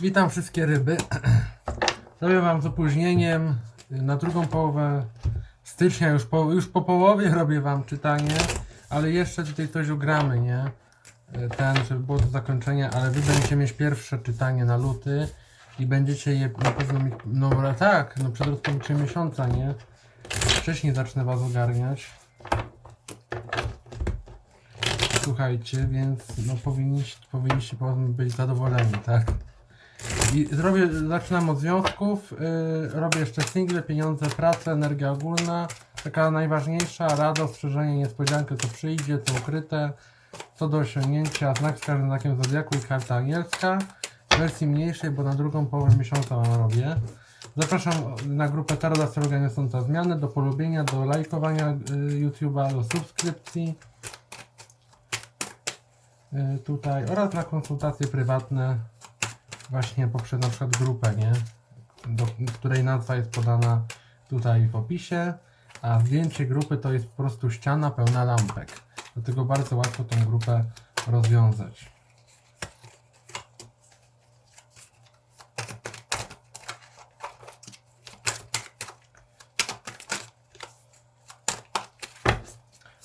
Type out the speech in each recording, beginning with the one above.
Witam wszystkie ryby. Zrobię Wam z opóźnieniem na drugą połowę stycznia, już po, już po połowie robię Wam czytanie, ale jeszcze tutaj coś ugramy, nie? Ten, żeby było do zakończenia, ale Wy będziecie mieć pierwsze czytanie na luty i będziecie je na pewno mieć, no tak, no przed rozpoczęciem miesiąca, nie? Wcześniej zacznę Was ogarniać. Słuchajcie, więc no powinniście, powinniście być zadowoleni, tak? I zrobię, zaczynam od związków, yy, robię jeszcze single, pieniądze, pracę, energia ogólna, taka najważniejsza, rada, ostrzeżenie, niespodziankę, co przyjdzie, co ukryte, co do osiągnięcia, znak z każdym znakiem zodiaku i karta anielska, w wersji mniejszej, bo na drugą połowę miesiąca wam robię. Zapraszam na grupę Tarot Astrologia Niosąca Zmiany, do polubienia, do lajkowania y, YouTube'a, do subskrypcji y, tutaj oraz na konsultacje prywatne właśnie poprzez na przykład grupę, nie? Do, której nazwa jest podana tutaj w opisie, a zdjęcie grupy to jest po prostu ściana pełna lampek. Dlatego bardzo łatwo tą grupę rozwiązać.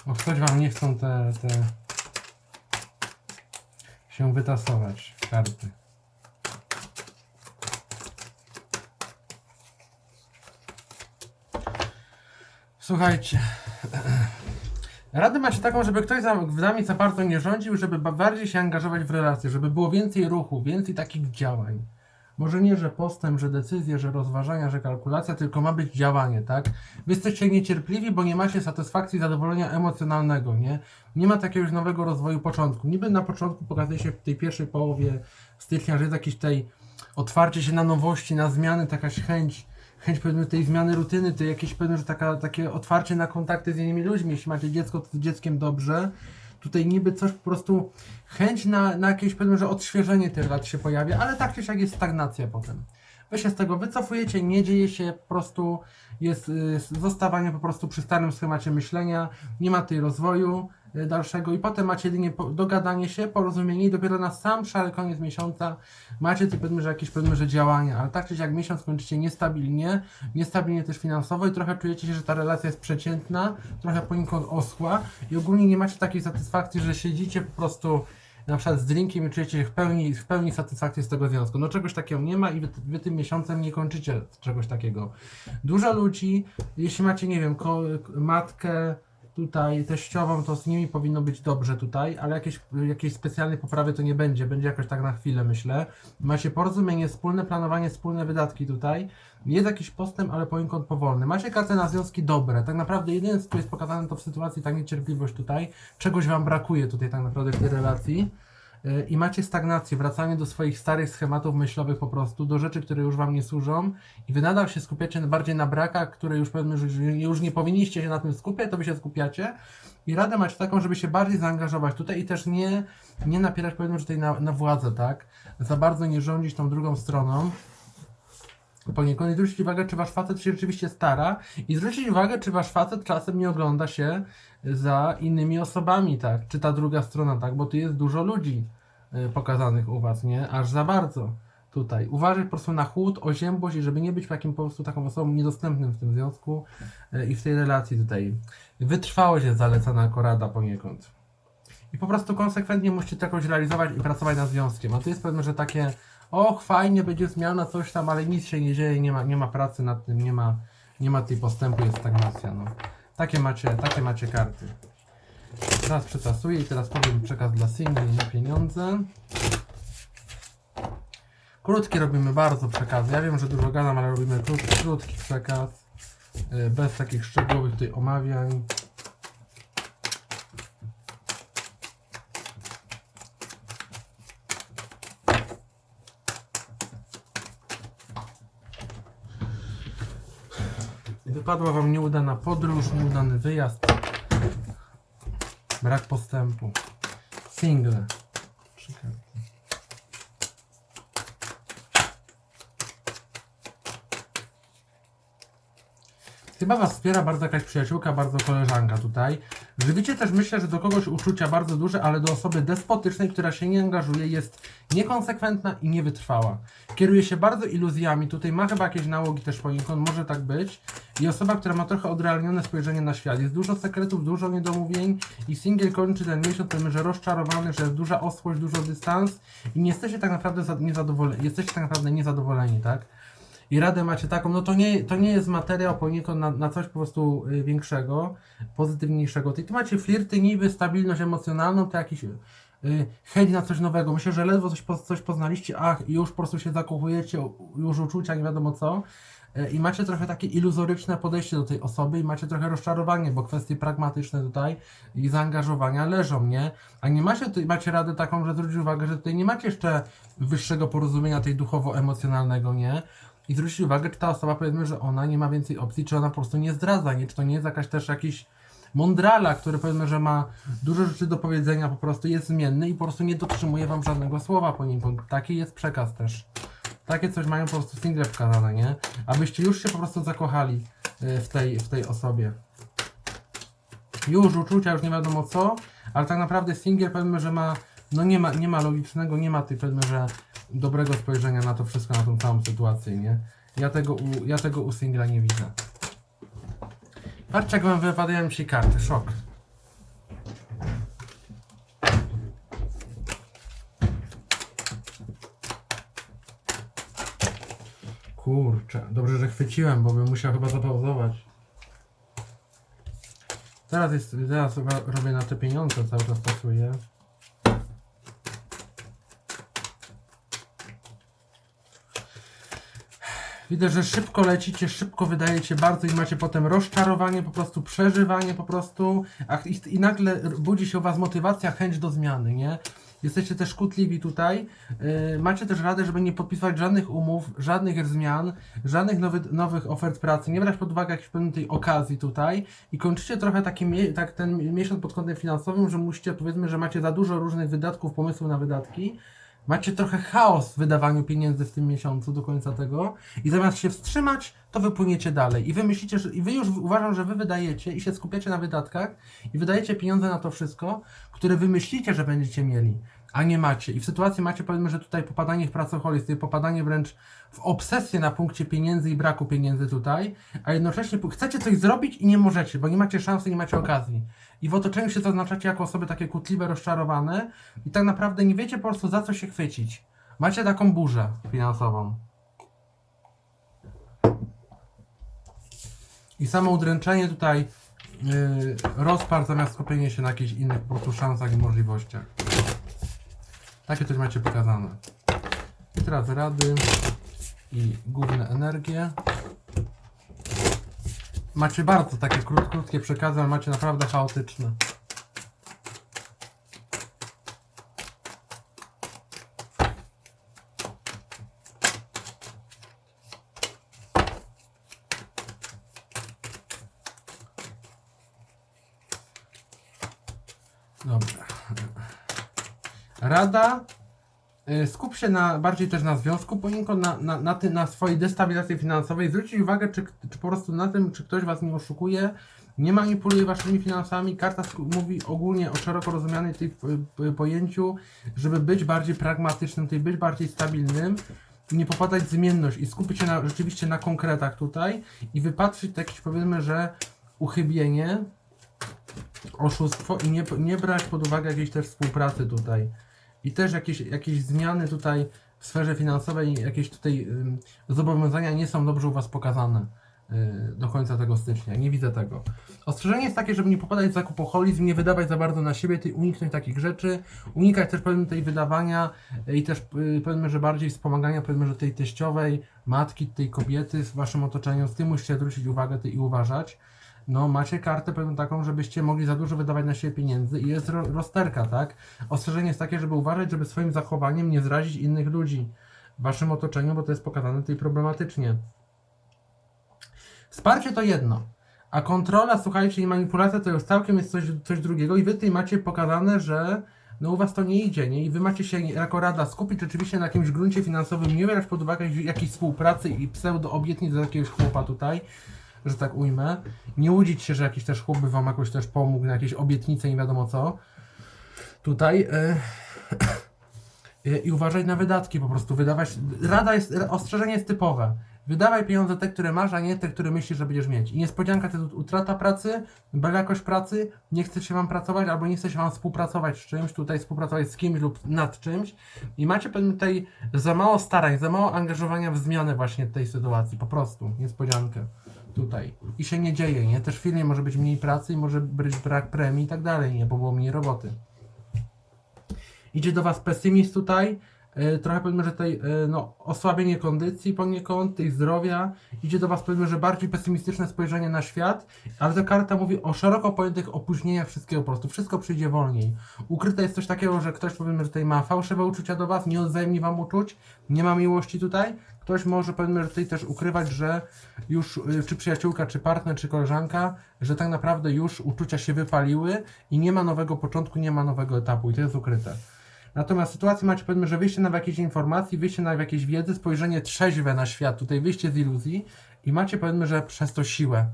O, ktoś wam nie chcą te, te się wytasować karty. Słuchajcie. Radę macie taką, żeby ktoś w nami za bardzo nie rządził, żeby ba- bardziej się angażować w relacje, żeby było więcej ruchu, więcej takich działań. Może nie, że postęp, że decyzje, że rozważania, że kalkulacja, tylko ma być działanie, tak? Wy jesteście niecierpliwi, bo nie macie satysfakcji, zadowolenia emocjonalnego, nie? Nie ma takiego już nowego rozwoju początku. Niby na początku pokazuje się w tej pierwszej połowie stycznia, że jest jakieś tej otwarcie się na nowości, na zmiany, taka chęć, chęć powiedzmy tej zmiany rutyny, to jakieś pewne, że taka, takie otwarcie na kontakty z innymi ludźmi. Jeśli macie dziecko, to z dzieckiem dobrze. Tutaj niby coś po prostu, chęć na, na jakieś pewne, że odświeżenie tych lat się pojawia, ale tak czy siak jest stagnacja potem. Wy się z tego wycofujecie, nie dzieje się, po prostu jest y, zostawanie po prostu przy starym schemacie myślenia, nie ma tej rozwoju dalszego i potem macie jedynie dogadanie się, porozumienie i dopiero na sam szary koniec miesiąca macie pewne, że jakieś że działania, ale tak czy siak miesiąc kończycie niestabilnie, niestabilnie też finansowo i trochę czujecie się, że ta relacja jest przeciętna, trochę poniekąd oschła i ogólnie nie macie takiej satysfakcji, że siedzicie po prostu na przykład z drinkiem i czujecie w pełni, w pełni satysfakcję z tego związku. No czegoś takiego nie ma i wy, wy tym miesiącem nie kończycie czegoś takiego. Dużo ludzi, jeśli macie, nie wiem, matkę tutaj teściową, to z nimi powinno być dobrze tutaj, ale jakieś, jakiejś specjalnej poprawy to nie będzie, będzie jakoś tak na chwilę myślę. Macie porozumienie, wspólne planowanie, wspólne wydatki tutaj. Jest jakiś postęp, ale poniekąd powolny. Macie kartę na związki dobre. Tak naprawdę jedyne, co jest pokazane, to w sytuacji ta niecierpliwość tutaj. Czegoś Wam brakuje tutaj tak naprawdę w tej relacji. Yy, I macie stagnację, wracanie do swoich starych schematów myślowych po prostu, do rzeczy, które już Wam nie służą i Wy nadal się skupiacie bardziej na brakach, które już pewnie już, nie powinniście się na tym skupiać, to Wy się skupiacie i radę macie taką, żeby się bardziej zaangażować tutaj i też nie, nie napierać powiedzmy, że tutaj na, na władzę, tak? Za bardzo nie rządzić tą drugą stroną poniekąd i zwrócić uwagę, czy wasz facet się rzeczywiście stara i zwrócić uwagę, czy wasz facet czasem nie ogląda się za innymi osobami, tak? Czy ta druga strona, tak? Bo tu jest dużo ludzi y, pokazanych u was, nie? Aż za bardzo tutaj. Uważaj po prostu na chłód, oziębłość i żeby nie być takim po prostu taką osobą niedostępnym w tym związku y, i w tej relacji tutaj. Wytrwałość jest zalecana jako rada poniekąd. I po prostu konsekwentnie musicie to jakoś realizować i pracować nad związkiem. A tu jest pewne, że takie och, fajnie, będzie zmiana, coś tam, ale nic się nie dzieje, nie ma, nie ma pracy nad tym, nie ma, nie ma tej postępu, jest stagnacja. No. Takie, macie, takie macie karty. Teraz przetasuję i teraz powiem przekaz dla singli na pieniądze. Krótkie robimy bardzo przekazy. Ja wiem, że dużo gadam, ale robimy krót, krótki przekaz. y, Bez takich szczegółowych tutaj omawiań. Wypadła Wam nieudana podróż, nieudany wyjazd, brak postępu. Single. Chyba Was wspiera bardzo jakaś przyjaciółka, bardzo koleżanka tutaj. Żywicie też myślę, że do kogoś uczucia bardzo duże, ale do osoby despotycznej, która się nie angażuje, jest niekonsekwentna i niewytrwała. Kieruje się bardzo iluzjami, tutaj ma chyba jakieś nałogi też poniekąd, może tak być. I osoba, która ma trochę odrealnione spojrzenie na świat. Jest dużo sekretów, dużo niedomówień i singiel kończy ten miesiąc, powiem, że rozczarowany, że jest duża osłość, dużo dystans i nie jesteście tak naprawdę za- niezadowoleni, jesteście tak naprawdę niezadowoleni, tak? i radę macie taką, no to nie, to nie jest materiał poniekąd na, na coś po prostu y, większego, pozytywniejszego. Ty, tu macie flirty, niby stabilność emocjonalną, to jakiś chęć na coś nowego. Myślę, że ledwo coś, coś poznaliście, ach, i już po prostu się zakochujecie, już uczucia, nie wiadomo co. Y, I macie trochę takie iluzoryczne podejście do tej osoby i macie trochę rozczarowanie, bo kwestie pragmatyczne tutaj i zaangażowania leżą, nie? A nie macie tutaj, macie radę taką, że zwrócić uwagę, że tutaj nie macie jeszcze wyższego porozumienia tej duchowo-emocjonalnego, nie? I zwrócić uwagę, czy ta osoba powiedzmy, że ona nie ma więcej opcji, czy ona po prostu nie zdradza, nie? Czy to nie jest jakaś też jakiś mądrala, który powiedzmy, że ma dużo rzeczy do powiedzenia, po prostu jest zmienny i po prostu nie dotrzymuje wam żadnego słowa po nim. Taki jest przekaz też. Takie coś mają po prostu single wkazane, nie? Abyście już się po prostu zakochali y, w tej, w tej osobie. Już uczucia, już nie wiadomo co, ale tak naprawdę single powiedzmy, że ma, no nie ma, nie ma logicznego, nie ma tej powiedzmy, że dobrego spojrzenia na to wszystko, na tą całą sytuację, nie? Ja tego u, ja tego u singla nie widzę. Patrzcie jak wam wypadają ci karty, szok. Kurczę, dobrze, że chwyciłem, bo bym musiał chyba zapauzować. Teraz jest, teraz ro- robię na te pieniądze, cały czas pracuję. Widzę, że szybko lecicie, szybko wydajecie bardzo i macie potem rozczarowanie, po prostu przeżywanie po prostu, i, i nagle budzi się u Was motywacja, chęć do zmiany, nie? Jesteście też kutliwi tutaj. Yy, macie też radę, żeby nie podpisywać żadnych umów, żadnych zmian, żadnych nowy, nowych ofert pracy, nie brać pod uwagę jakiejś pewnej okazji tutaj i kończycie trochę taki tak ten miesiąc pod kątem finansowym, że musicie, powiedzmy, że macie za dużo różnych wydatków, pomysłów na wydatki. Macie trochę chaos w wydawaniu pieniędzy w tym miesiącu do końca tego i zamiast się wstrzymać, to wypłyniecie dalej. I wy myślicie, że i wy już uważam, że wy wydajecie i się skupiacie na wydatkach i wydajecie pieniądze na to wszystko, które wy myślicie, że będziecie mieli, a nie macie. I w sytuacji macie powiedzmy, że tutaj popadanie w pracoholizm, popadanie wręcz w obsesję na punkcie pieniędzy i braku pieniędzy tutaj, a jednocześnie chcecie coś zrobić i nie możecie, bo nie macie szansy, nie macie okazji. I w otoczeniu się zaznaczacie jako osoby takie kutliwe, rozczarowane i tak naprawdę nie wiecie po prostu za co się chwycić. Macie taką burzę finansową. I samo udręczenie tutaj yy, rozpar zamiast skupienie się na jakichś innych po prostu szansach i możliwościach. Takie coś macie pokazane. I teraz rady i główne energie. Macie bardzo takie krót, krótkie przekazy, ale macie naprawdę chaotyczne. Dobra. Rada. y, Skup się na, bardziej też na związku poniekąd, na, na, na, ty, na swojej destabilizacji finansowej. Zwróćcie uwagę, czy, czy po prostu na tym, czy ktoś Was nie oszukuje, nie manipuluje Waszymi finansami. Karta mówi ogólnie o szeroko rozumianej tej pojęciu, żeby być bardziej pragmatycznym, tutaj być bardziej stabilnym. Nie popadać w zmienność i skupić się na, rzeczywiście na konkretach tutaj i wypatrzyć jakieś powiedzmy, że uchybienie, oszustwo i nie, nie brać pod uwagę jakiejś też współpracy tutaj. I też jakieś, jakieś zmiany tutaj w sferze finansowej, jakieś tutaj zobowiązania nie są dobrze u Was pokazane y, do końca tego stycznia. Nie widzę tego. Ostrzeżenie jest takie, żeby nie popadać w zakupoholizm, nie wydawać za bardzo na siebie, uniknąć takich rzeczy, unikać też powiedzmy tej wydawania y, i też y, powiedzmy, że bardziej wspomagania powiedzmy, że tej teściowej, matki, tej kobiety w Waszym otoczeniu, z tym musicie zwrócić uwagę ty, i uważać no macie kartę pewną taką, żebyście mogli za dużo wydawać na siebie pieniędzy i jest ro rozterka, tak? Ostrzeżenie jest takie, żeby uważać, żeby swoim zachowaniem nie zrazić innych ludzi w waszym otoczeniu, bo to jest pokazane tutaj problematycznie. Wsparcie to jedno, a kontrola, słuchajcie, i manipulacja to już całkiem jest coś, coś drugiego i wy tutaj macie pokazane, że no u was to nie idzie, nie? I wy macie się jako rada skupić rzeczywiście na jakimś gruncie finansowym, nie brać pod uwagę jakiejś współpracy i pseudo obietnic do jakiegoś chłopa tutaj, że tak ujmę. Nie łudzić się, że jakiś też chłop by wam jakoś też pomógł na jakieś obietnice, nie wiadomo co. Tutaj. y, y, I uważać na wydatki po prostu. Wydawać. Rada jest, ostrzeżenie jest typowe. Wydawaj pieniądze te, które masz, a nie te, które myślisz, że będziesz mieć. I niespodzianka to jest utrata pracy, brak jakość pracy, nie chce się wam pracować, albo nie chce się wam współpracować z czymś, tutaj współpracować z kimś lub nad czymś. I macie pewnie tutaj za mało starań, za mało angażowania w zmianę właśnie tej sytuacji. Po prostu. Niespodziankę. Tutaj. I się nie dzieje, nie? Też w firmie może być mniej pracy może być brak premii i tak dalej, nie? Bo było mniej roboty. Idzie do Was pesymizm tutaj. E, Trochę powiedzmy, że tutaj e, no, osłabienie kondycji poniekąd, tej zdrowia. Idzie do Was powiedzmy, że bardziej pesymistyczne spojrzenie na świat, ale ta karta mówi o szeroko pojętych opóźnieniach wszystkiego po prostu. Wszystko przyjdzie wolniej. Ukryte jest coś takiego, że ktoś powiedzmy, że tutaj ma fałszywe uczucia do Was, nie odwzajemni Wam uczuć, nie ma miłości tutaj. Ktoś może powiedzmy, że tutaj też ukrywać, że już y, czy przyjaciółka, czy partner, czy koleżanka, że tak naprawdę już uczucia się wypaliły i nie ma nowego początku, nie ma nowego etapu i to jest ukryte. Natomiast sytuację macie powiedzmy, że wyjście na jakieś informacji, wyjście na jakieś wiedzy, spojrzenie trzeźwe na świat, tutaj wyjście z iluzji i macie powiedzmy, że przez to siłę.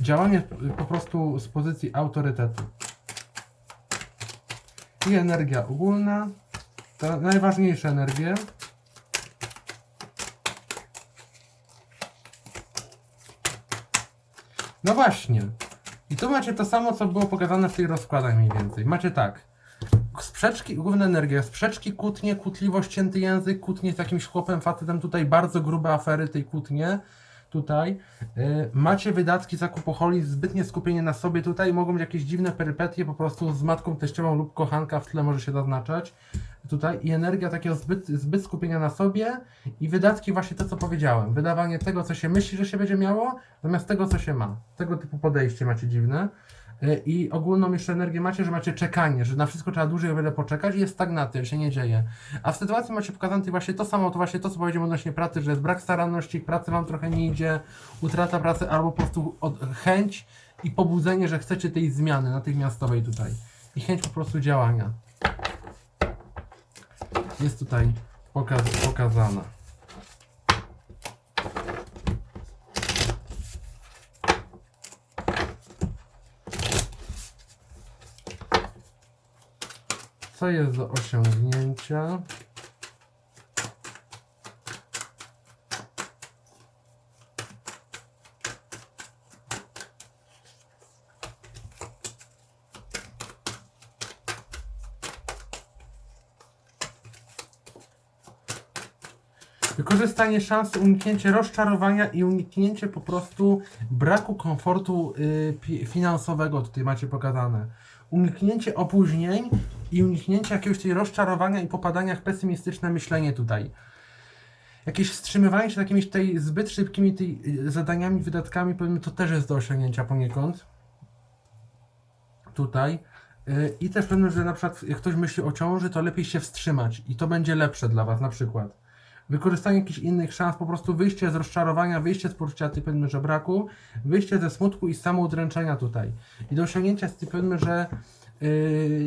Działanie po prostu z pozycji autorytetu. I energia ogólna, to najważniejsze energie. No właśnie. I tu macie to samo, co było pokazane w tych rozkładach mniej więcej. Macie tak. Sprzeczki, główna energia, sprzeczki, kłótnie, kłótliwość, cięty język, kłótnie z jakimś chłopem, facetem, tutaj bardzo grube afery tej kłótnie, tutaj. Yy, macie wydatki, zakupoholi, zbytnie skupienie na sobie tutaj, mogą być jakieś dziwne perypetie po prostu z matką teściową lub kochanka w tle może się zaznaczać. Tutaj i energia takiego zbyt, zbyt skupienia na sobie i wydatki właśnie to, co powiedziałem. Wydawanie tego, co się myśli, że się będzie miało, zamiast tego, co się ma. Tego typu podejście macie dziwne. Y, I ogólną jeszcze energię macie, że macie czekanie, że na wszystko trzeba dłużej o wiele poczekać i jest stagnacja, się nie dzieje. A w sytuacji macie pokazane właśnie to samo, to właśnie to, co powiedziałem odnośnie pracy, że jest brak staranności, pracy wam trochę nie idzie, utrata pracy albo po prostu chęć i pobudzenie, że chcecie tej zmiany natychmiastowej tutaj. I chęć po prostu działania. Jest tutaj pokaz, pokazana. Co jest do osiągnięcia? Wykorzystanie szansy, uniknięcie rozczarowania i uniknięcie po prostu braku komfortu y, finansowego, tutaj macie pokazane. Uniknięcie opóźnień i uniknięcie jakiegoś tutaj rozczarowania i popadania w pesymistyczne myślenie tutaj. Jakieś wstrzymywanie się takimi tutaj zbyt szybkimi tej, y, zadaniami, wydatkami, to też jest do osiągnięcia poniekąd. Tutaj. Y, I też pewnie, że na przykład jak ktoś myśli o ciąży, to lepiej się wstrzymać i to będzie lepsze dla Was na przykład wykorzystanie jakichś innych szans, po prostu wyjście z rozczarowania, wyjście z poczucia ty powiedzmy, że braku, wyjście ze smutku i samoudręczenia tutaj. I do osiągnięcia powiedzmy, że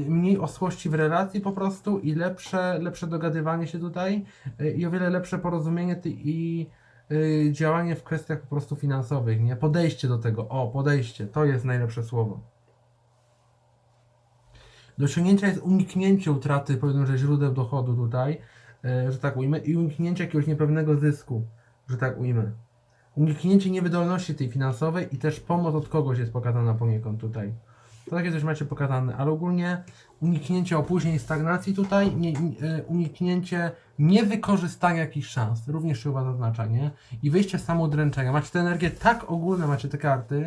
mniej osłości w relacji po prostu i lepsze, lepsze dogadywanie się tutaj yy, i o wiele lepsze porozumienie i yy, działanie w kwestiach po prostu finansowych, nie? Podejście do tego, o, podejście, to jest najlepsze słowo. Do osiągnięcia jest uniknięcie utraty, powiedzmy, że źródeł dochodu tutaj, że tak ujmę, i uniknięcie jakiegoś niepewnego zysku, że tak ujmę. Uniknięcie niewydolności tej finansowej i też pomoc od kogoś jest pokazana poniekąd tutaj. To takie coś macie pokazane, ale ogólnie uniknięcie opóźnień stagnacji tutaj, nie, nie, e, uniknięcie niewykorzystania jakichś szans, również się u nie? I wyjście z samoudręczenia. Macie tę energię tak ogólne, macie te karty,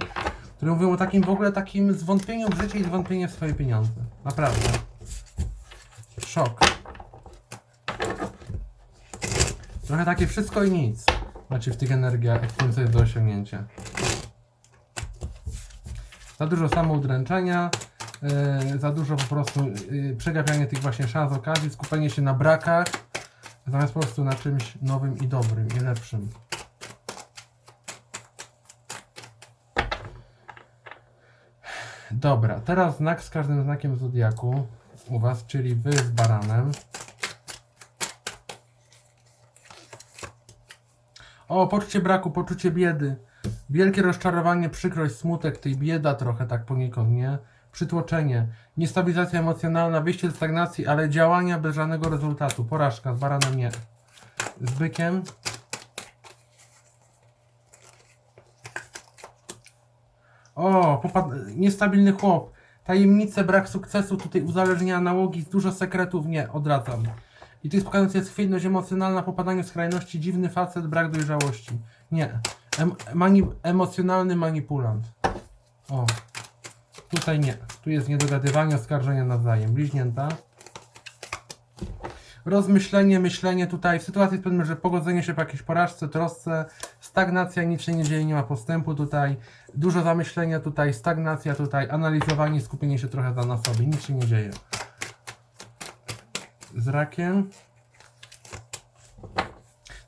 które mówią o takim w ogóle takim zwątpieniu w życie i zwątpieniu w swoje pieniądze. Naprawdę. Szok. Trochę takie wszystko i nic. Macie w tych energiach, jak tym co jest do osiągnięcia. Za dużo samoudręczenia, yy, za dużo po prostu yy, przegapianie tych właśnie szans, okazji, skupienie się na brakach, zamiast po prostu na czymś nowym i dobrym i lepszym. Dobra, teraz znak z każdym znakiem zodiaku u Was, czyli Wy z baranem. O, poczucie braku, poczucie biedy. Wielkie rozczarowanie, przykrość, smutek, tej bieda trochę tak poniekąd, nie? Przytłoczenie, niestabilizacja emocjonalna, wyjście z stagnacji, ale działania bez żadnego rezultatu. Porażka, z baranem nie. Z bykiem. O, popad- niestabilny chłop. Tajemnice, brak sukcesu, tutaj uzależnienia nałogi, dużo sekretów, nie, odradzam. I tu jest pokazane, jest chwiejność emocjonalna, popadanie w skrajności, dziwny facet, brak dojrzałości. Nie. Em- mani- emocjonalny manipulant. O. Tutaj nie. Tu jest niedogadywanie, oskarżenia nawzajem. Bliźnięta. Rozmyślenie, myślenie tutaj. W sytuacji powiedzmy, że pogodzenie się po jakiejś porażce, trosce, stagnacja, nic się nie dzieje, nie ma postępu tutaj. Dużo zamyślenia tutaj, stagnacja tutaj, analizowanie, skupienie się trochę na sobie. Nic się nie dzieje. Z rakiem.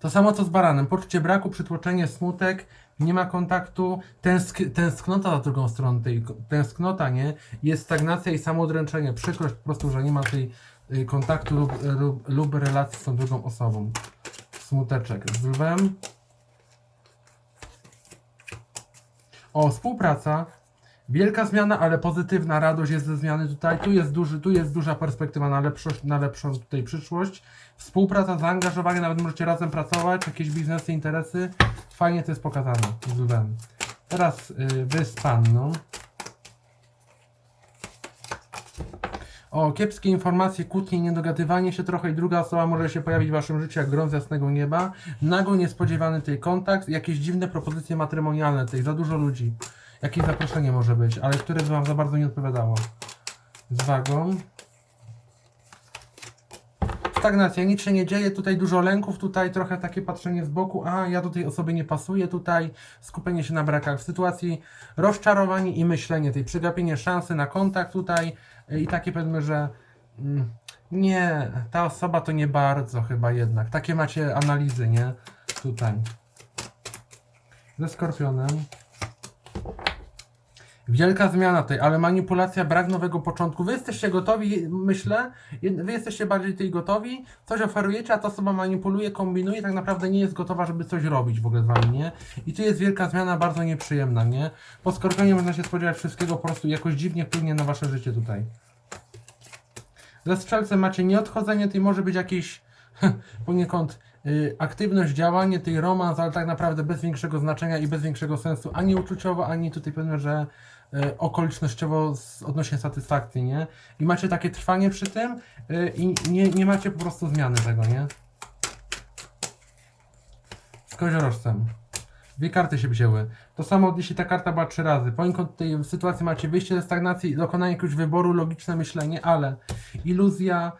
To samo co z baranem. Poczucie braku, przytłoczenie, smutek, nie ma kontaktu, tęsk tęsknota za drugą stroną, tej tęsknota, nie? Jest stagnacja i samoodręczenie, przykrość po prostu, że nie ma tej y, kontaktu lub, lub, lub relacji z tą drugą osobą. Smuteczek. Z lwem. O, współpraca. Wielka zmiana, ale pozytywna radość jest ze zmiany tutaj. Tu jest, duży, tu jest duża perspektywa na, lepszość, na lepszą tutaj przyszłość. Współpraca, zaangażowanie, nawet możecie razem pracować, jakieś biznesy, interesy. Fajnie to jest pokazane z lwem. Teraz y, wy z panną. O, kiepskie informacje, kłótnie, niedogadywanie się trochę i druga osoba może się pojawić w waszym życiu jak grom z jasnego nieba. Nago niespodziewany tej kontakt, jakieś dziwne propozycje matrymonialne tej, za dużo ludzi. Jakieś zaproszenie może być, ale które by wam za bardzo nie odpowiadało. Z wagą. Stagnacja, nic się nie dzieje, tutaj dużo lęków, tutaj trochę takie patrzenie z boku, a ja do tej osoby nie pasuję, tutaj skupienie się na brakach. W sytuacji rozczarowanie i myślenie, tej przegapienie szansy na kontakt tutaj y, i takie powiedzmy, że mm, nie, ta osoba to nie bardzo chyba jednak. Takie macie analizy, nie? Tutaj. Ze skorpionem. Wielka zmiana tej, ale manipulacja, brak nowego początku. Wy jesteście gotowi, myślę, wy jesteście bardziej tej gotowi, coś oferujecie, a ta osoba manipuluje, kombinuje, tak naprawdę nie jest gotowa, żeby coś robić w ogóle z wami, nie? I tu jest wielka zmiana, bardzo nieprzyjemna, nie? Po skorpionie można się spodziewać wszystkiego, po prostu jakoś dziwnie wpłynie na wasze życie tutaj. Ze strzelcem macie nieodchodzenie, tej może być jakieś poniekąd y, aktywność, działanie, tej romans, ale tak naprawdę bez większego znaczenia i bez większego sensu, ani uczuciowo, ani tutaj pewnie, że okolicznościowo z, odnośnie satysfakcji, nie? I macie takie trwanie przy tym y, i nie, nie macie po prostu zmiany tego, nie? Z koziorożcem. Dwie karty się wzięły. To samo, jeśli ta karta była trzy razy. Poniekąd tej sytuacji macie wyjście ze stagnacji, dokonanie jakiegoś wyboru, logiczne myślenie, ale iluzja,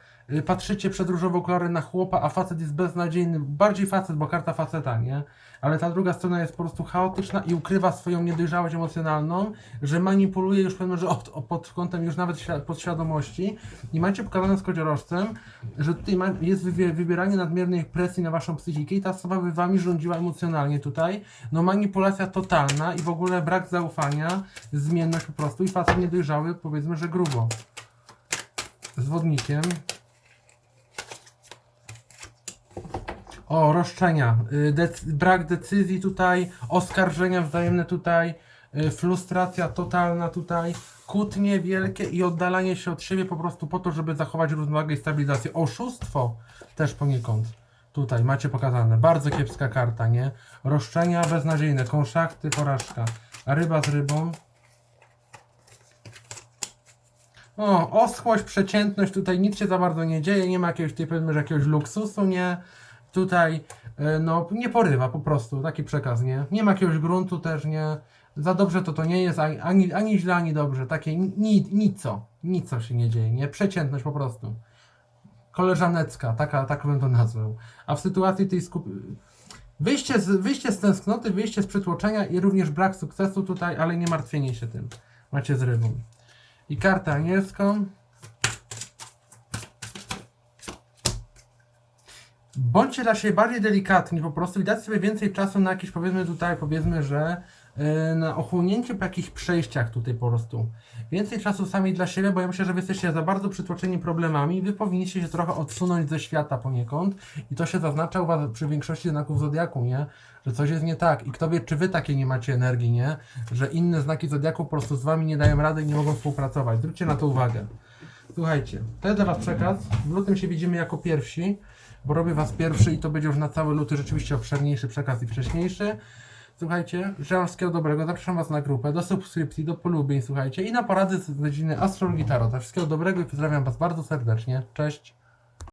patrzycie przed różową kolorem na chłopa, a facet jest beznadziejny. Bardziej facet, bo karta faceta, nie? Ale ta druga strona jest po prostu chaotyczna i ukrywa swoją niedojrzałość emocjonalną, że manipuluje już pewno, że od, pod kątem już nawet świ- podświadomości. I macie pokazane z kodziorożcem, że tutaj jest wybieranie nadmiernej presji na waszą psychikę i ta osoba by wami rządziła emocjonalnie tutaj. No manipulacja totalna i w ogóle brak zaufania, zmienność po prostu i facet niedojrzały, powiedzmy, że grubo. Z wodnikiem. O, roszczenia, y, dec- brak decyzji tutaj, oskarżenia wzajemne tutaj, y, frustracja totalna tutaj, kłótnie wielkie i oddalanie się od siebie po prostu po to, żeby zachować równowagę i stabilizację. Oszustwo też poniekąd. Tutaj macie pokazane. Bardzo kiepska karta, nie? Roszczenia beznadziejne, konszachty, porażka. Ryba z rybą. O, oschłość, przeciętność, tutaj nic się za bardzo nie dzieje, nie ma jakiegoś, tutaj powiedzmy, że jakiegoś luksusu, nie? Tutaj, e, no, nie porywa po prostu, taki przekaz, nie? Nie ma jakiegoś gruntu też, nie? Za dobrze to to nie jest, ani, ani, źle, ani dobrze, takie ni, nico, nico się nie dzieje, nie? Przeciętność po prostu. Koleżanecka, taka, tak bym to nazwał. A w sytuacji tej skup... Wyjście z, wyjście z tęsknoty, wyjście z przytłoczenia i również brak sukcesu tutaj, ale nie martwienie się tym. Macie z rybą. I kartę anielską. Bądźcie dla siebie bardziej delikatni po prostu i dać sobie więcej czasu na jakieś powiedzmy tutaj, powiedzmy, że e, na ochłonięcie po jakichś przejściach tutaj po prostu. Więcej czasu sami dla siebie, bo ja myślę, że wy jesteście za bardzo przytłoczeni problemami. Wy powinniście się trochę odsunąć ze świata poniekąd i to się zaznacza u was przy większości znaków Zodiaku, nie? Że coś jest nie tak. I kto wie, czy wy takie nie macie energii, nie? Że inne znaki Zodiaku po prostu z wami nie dają rady i nie mogą współpracować. Zwróćcie na to uwagę. Słuchajcie, to jest dla was przekaz. W lutym się widzimy jako pierwsi, bo robię was pierwszy i to będzie już na cały luty rzeczywiście obszerniejszy przekaz i wcześniejszy. Słuchajcie, życzę wszystkiego dobrego, zapraszam was na grupę, do subskrypcji, do polubień, słuchajcie, i na porady z godziny Astrologii Tarota. Wszystkiego dobrego i pozdrawiam was bardzo serdecznie. Cześć!